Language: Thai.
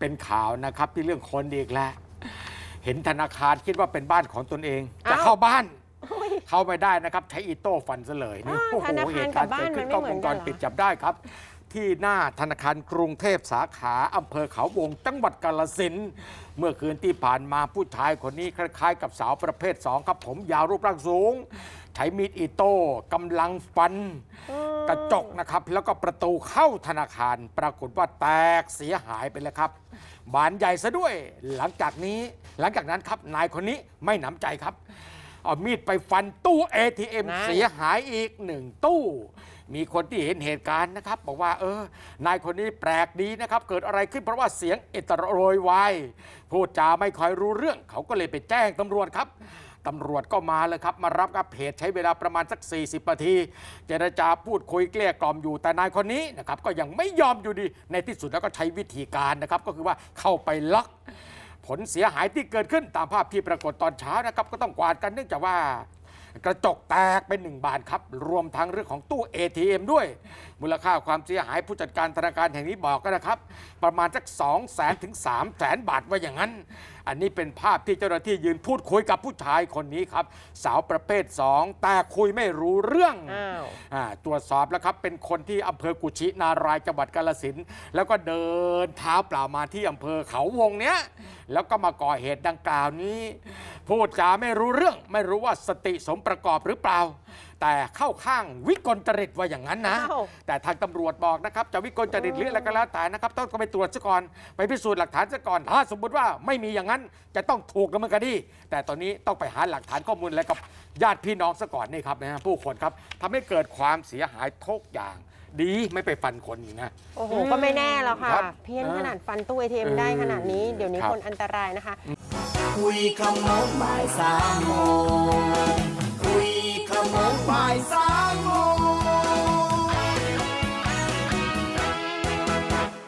เป็นข่าวนะครับ ที่เรื่องคนอีกแล้วเห็นธนาคารคิดว่าเป็นบ้านของตนเอง จะอ้าวเข้าบ้านโอ้ยเข้าไม่ได้นะครับ ใช้อีโต้ฟันซะเลยนี่อ้าวโอ้โหธนาคารเหตุการณ์กับบ้าเกินดขึ้นมันกล้องไม่วเหมือนกันงจรเหรอปิดจับได้ครับ ที่หน้าธนาคารกรุงเทพสาขาอำเภอเขาวงจังหวัดกาลสินธุ์เมื่อคืนที่ผ่านมาผู้ชายคนนี้คล้ายๆ กับสาวประเภท2ครับผมยาวรูปร่างสูง ใช้มีดอิโต้กำลังฟัน กระจกนะครับแล้วก็ประตูเข้าธนาคาร ปรากฏว่าแตกเสียหายไปแล้วครับบานใหญ่ซะด้วย หลังจากนี้ หลังจากนั้นครับนายคนนี้ไม่หนำใจครับ เอามีดไปฟันตู้ ATM นั่น เสียหายอีกหนึ่งตู้ มีคนที่เห็นเหตุการณ์นะครับ บอกว่าเออนายคนนี้แปลกดีนะครับ เกิดอะไรขึ้นเพราะว่าเสียงเอตโรโวายพูดจาไม่ค่อยรู้เรื่อง เขาก็เลยไปแจ้งตำรวจครับ ตำรวจก็มาเลยครับ มารับกับเหตุใช้เวลาประมาณสัก 40นาที เจรจาพูดคุยเกลี้ยกล่อมอยู่แต่นายคนนี้นะครับก็ยังไม่ยอมอยู่ดีในที่สุดแล้วก็ใช้วิธีการนะครับก็คือว่าเข้าไปล็อกผลเสียหายที่เกิดขึ้นตามภาพที่ปรากฏตอนเช้านะครับก็ต้องกวาดกันเนื่องจากว่า กระจกแตกเป็นหนึ่งบานครับ รวมทั้งเรื่องของตู้ ATM ด้วย มูลค่าความเสียหายผู้จัดการธนาคารแห่งนี้บอกกันนะครับ ประมาณสัก2 0 0แสนถึง3 0 0แสนบาทว่าอย่างนั้น อันนี้เป็นภาพที่เจ้าหน้าที่ยืนพูดคุยกับผู้ชายคนนี้ครับ สาวประเภท 2 แต่คุยไม่รู้เรื่องอ้าว อ่าตรวจสอบแล้วครับ เป็นคนที่อำเภอกุชินารายจังหวัดกาลสินธุ์แล้วก็เดินเท้าเปล่ามาที่อำเภอเขาวงเนี้ยแล้วก็มาก่อเหตุดังกล่าวนี้ พูดจาไม่รู้เรื่องไม่รู้ว่าสติสมประกอบหรือเปล่า แต่เข้าข้างวิกลจริตว่าอย่างนั้นนะ อ้าว แต่ทางตำรวจบอกนะครับ จะวิกลจริตหรืออะไรก็แล้วแต่นะครับต้องไปตรวจซะก่อนไปพิสูจน์หลักฐานซะก่อน ถ้าสมมติว่าไม่มีอย่างนั้นจะต้องถูกดำเนินคดีแต่ตอนนี้ต้องไปหาหลักฐานข้อมูลอะไรกับญาติพี่น้องซะก่อนนี่ครับนะฮะผู้คนครับทำให้เกิดความเสียหายทุกอย่าง ดีไม่ไปฟันคนอีกนะ โอ้โห ก็ไม่แน่หรอกค่ะ ครับเพี้ยนเออขนาดฟันตู้ ATM ได้ขนาดนี้ เดี๋ยวนี้ครับ คนอันตรายนะคะ คุยคำโมงบ่ายสามโมง